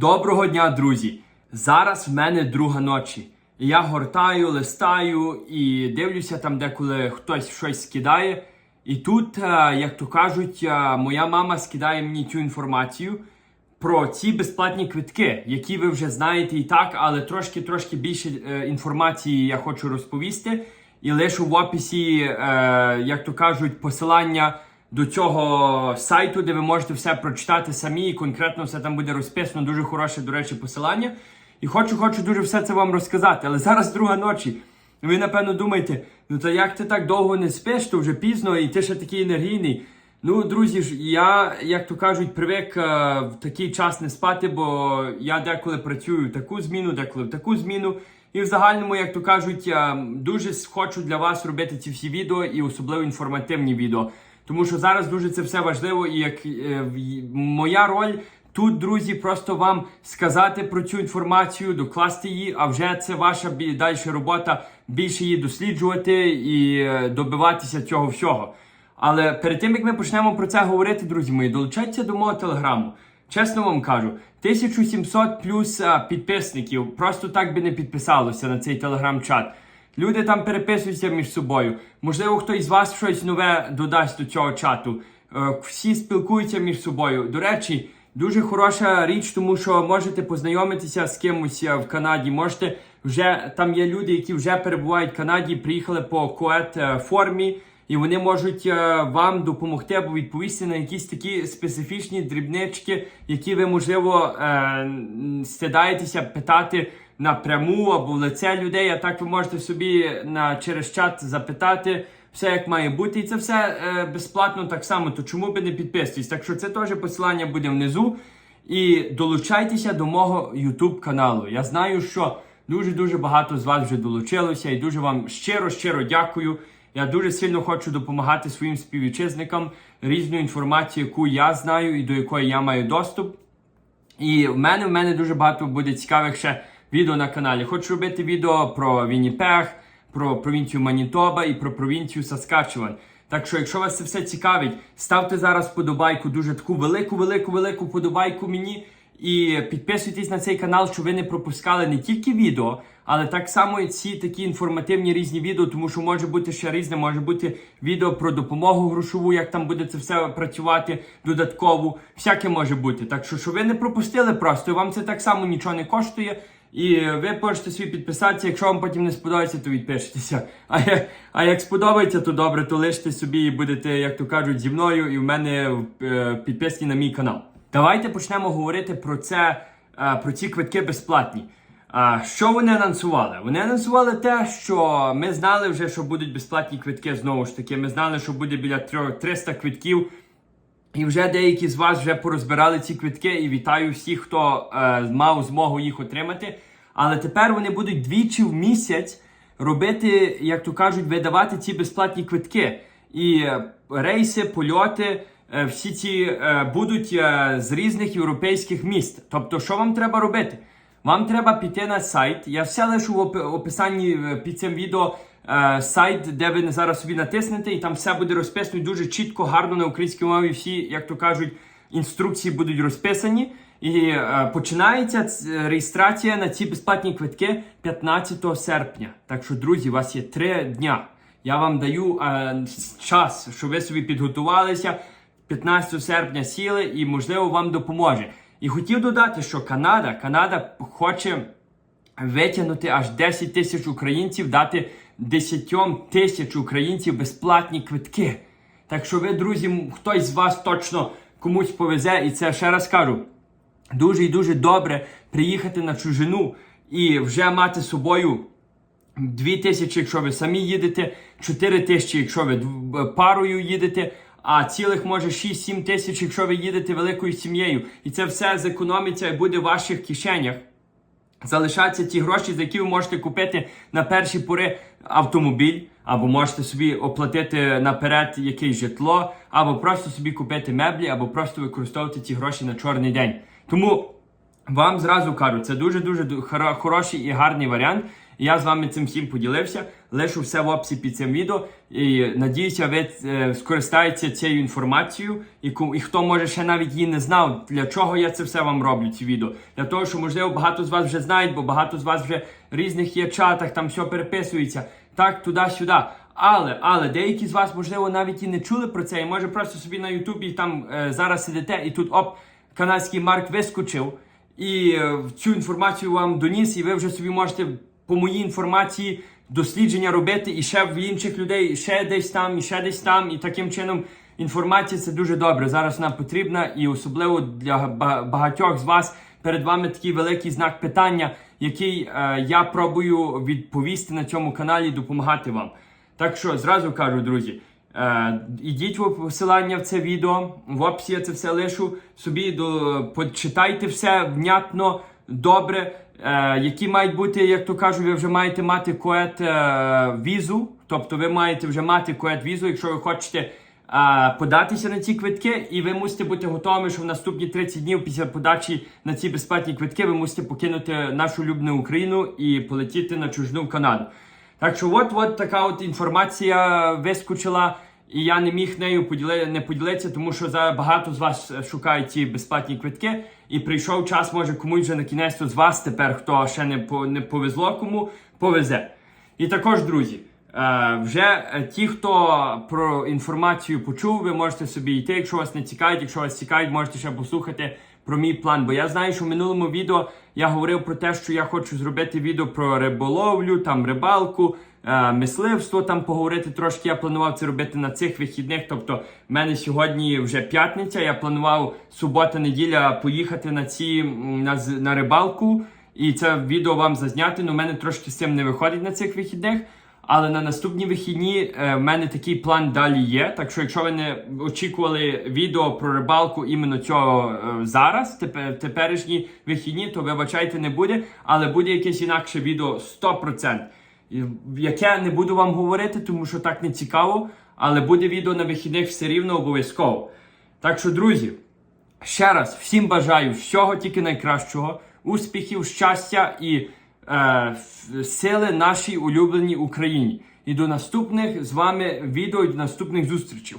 Доброго дня, друзі! Зараз в мене друга ночі. Я гортаю, листаю і дивлюся там, деколи хтось щось скидає. І тут, е, як то кажуть, е, моя мама скидає мені цю інформацію про ці безплатні квитки, які ви вже знаєте і так, але трошки-трошки більше е, інформації я хочу розповісти. І лишу в описі, як то кажуть, посилання до цього сайту, де ви можете все прочитати самі, і конкретно все там буде розписано. Дуже хороше, до речі, посилання. І хочу, хочу дуже все це вам розказати. Але зараз друга ночі. Ви, напевно, думаєте, ну то як ти так довго не спиш, то вже пізно, і ти ще такий енергійний. Ну, друзі я, як то кажуть, привик е, в такий час не спати, бо я деколи працюю в таку зміну, деколи в таку зміну. І в загальному, як то кажуть, я дуже хочу для вас робити ці всі відео і особливо інформативні відео. Тому що зараз дуже це все важливо, і як е, моя роль тут, друзі, просто вам сказати про цю інформацію, докласти її, а вже це ваша далі робота більше її досліджувати і е, добиватися цього всього. Але перед тим як ми почнемо про це говорити, друзі мої, долучайтеся до мого телеграму. Чесно вам кажу, 1700 плюс а, підписників просто так би не підписалося на цей телеграм-чат. Люди там переписуються між собою. Можливо, хтось з вас щось нове додасть до цього чату. Е, Всі спілкуються між собою. До речі, дуже хороша річ, тому що можете познайомитися з кимось е, в Канаді. Можете вже там є люди, які вже перебувають в Канаді, приїхали по коет е, формі. І вони можуть вам допомогти або відповісти на якісь такі специфічні дрібнички, які ви, можливо, стидаєтеся питати напряму або в лице людей. А так ви можете собі на через чат запитати все як має бути. І це все е, безплатно так само. То чому би не підписуйтесь? Так що це теж посилання буде внизу. І долучайтеся до мого YouTube каналу. Я знаю, що дуже дуже багато з вас вже долучилося, і дуже вам щиро щиро дякую. Я дуже сильно хочу допомагати своїм співвітчизникам різною інформацією, яку я знаю і до якої я маю доступ. І в мене в мене дуже багато буде цікавих ще відео на каналі. Хочу робити відео про Вінніпег, про провінцію Манітоба і про провінцію Саскачеван. Так що, якщо вас це все цікавить, ставте зараз подобайку, дуже таку велику, велику, велику подобайку мені. І підписуйтесь на цей канал, щоб ви не пропускали не тільки відео, але так само і ці такі інформативні різні відео, тому що може бути ще різне, може бути відео про допомогу грошову, як там буде це все працювати додатково. Всяке може бути. Так що, щоб ви не пропустили просто, вам це так само нічого не коштує. І ви можете собі підписатися, якщо вам потім не сподобається, то відпишетеся. А як, а як сподобається, то добре, то лиште собі і будете, як то кажуть, зі мною і в мене е, підписані на мій канал. Давайте почнемо говорити про це, е, про ці квитки безплатні. А що вони анонсували? Вони анонсували те, що ми знали вже, що будуть безплатні квитки знову ж таки. Ми знали, що буде біля трьох- 300 квитків. І вже деякі з вас вже порозбирали ці квитки, і вітаю всіх, хто е, мав змогу їх отримати. Але тепер вони будуть двічі в місяць робити, як то кажуть, видавати ці безплатні квитки. І е, рейси, польоти, е, всі ці е, будуть е, з різних європейських міст. Тобто, що вам треба робити? Вам треба піти на сайт. Я все лишу в описанні е, під цим відео сайт, де ви зараз собі натиснете, і там все буде розписано дуже чітко, гарно на українській мові. Всі, як то кажуть, інструкції будуть розписані. І е, починається реєстрація на ці безплатні квитки 15 серпня. Так що, друзі, у вас є три дня. Я вам даю е, час, щоб ви собі підготувалися. 15 серпня сіли і, можливо, вам допоможе. І хотів додати, що Канада, Канада хоче витягнути аж 10 тисяч українців, дати 10 тисяч українців безплатні квитки. Так що ви, друзі, хтось з вас точно комусь повезе, і це ще раз кажу. Дуже і дуже добре приїхати на чужину і вже мати з собою Дві тисячі, якщо ви самі їдете, 4 тисячі, якщо ви парою їдете, а цілих може 6-7 тисяч, якщо ви їдете великою сім'єю. І це все зекономиться і буде в ваших кишенях. Залишаться ті гроші, за які ви можете купити на перші пори автомобіль, або можете собі оплатити наперед якесь житло, або просто собі купити меблі, або просто використовувати ці гроші на чорний день. Тому вам зразу кажу, це дуже дуже хороший і гарний варіант. Я з вами цим всім поділився. Лишу все в описі під цим відео. І надіюся, ви е, скористаєтеся цією інформацією. І, і хто може ще навіть її не знав, для чого я це все вам роблю, ці відео. Для того, що можливо багато з вас вже знають, бо багато з вас вже в різних є чатах, там все переписується. Так, туди-сюди. Але, але деякі з вас, можливо, навіть і не чули про це, і може просто собі на Ютубі там е, зараз сидите, і тут оп, канадський Марк вискочив і е, цю інформацію вам доніс, і ви вже собі можете по моїй інформації дослідження робити і ще в інших людей, ще десь там, і ще десь там. І таким чином інформація це дуже добре. Зараз нам потрібна, і особливо для багатьох з вас перед вами такий великий знак питання, який е, я пробую відповісти на цьому каналі допомагати вам. Так що зразу кажу, друзі. Е, ідіть в посилання в це відео, в описі я це все лишу. Собі до, почитайте все внятно, добре. Е, які мають бути, як то кажуть, ви вже маєте мати коет е, візу. Тобто ви маєте вже мати коет візу, якщо ви хочете е, податися на ці квитки, і ви мусите бути готовими, що в наступні 30 днів після подачі на ці безплатні квитки ви мусите покинути нашу улюблену Україну і полетіти на чужну Канаду. Так що от от така от інформація вискочила, і я не міг нею поділи, не поділитися, тому що зараз багато з вас е, шукають ці безплатні квитки. І прийшов час, може комусь вже на кінець з вас тепер, хто ще не, по, не повезло кому, повезе. І також, друзі, е, вже е, ті, хто про інформацію почув, ви можете собі йти, якщо вас не цікавить, якщо вас цікавить, можете ще послухати про мій план. Бо я знаю, що в минулому відео я говорив про те, що я хочу зробити відео про риболовлю, там рибалку, е, мисливство, там поговорити трошки. Я планував це робити на цих вихідних. Тобто, в мене сьогодні вже п'ятниця. Я планував субота-неділя поїхати на ці на, на рибалку. І це відео вам зазняти. Ну, в мене трошки з цим не виходить на цих вихідних. Але на наступні вихідні е, в мене такий план далі є. Так що, якщо ви не очікували відео про рибалку іменно цього е, зараз, тепер, теперішні вихідні, то вибачайте, не буде. Але буде якесь інакше відео 100%. Яке не буду вам говорити, тому що так не цікаво. Але буде відео на вихідних все рівно обов'язково. Так що, друзі, Ще раз всім бажаю всього тільки найкращого, успіхів, щастя і сили нашій улюбленій Україні. І до наступних з вами відео до наступних зустрічей.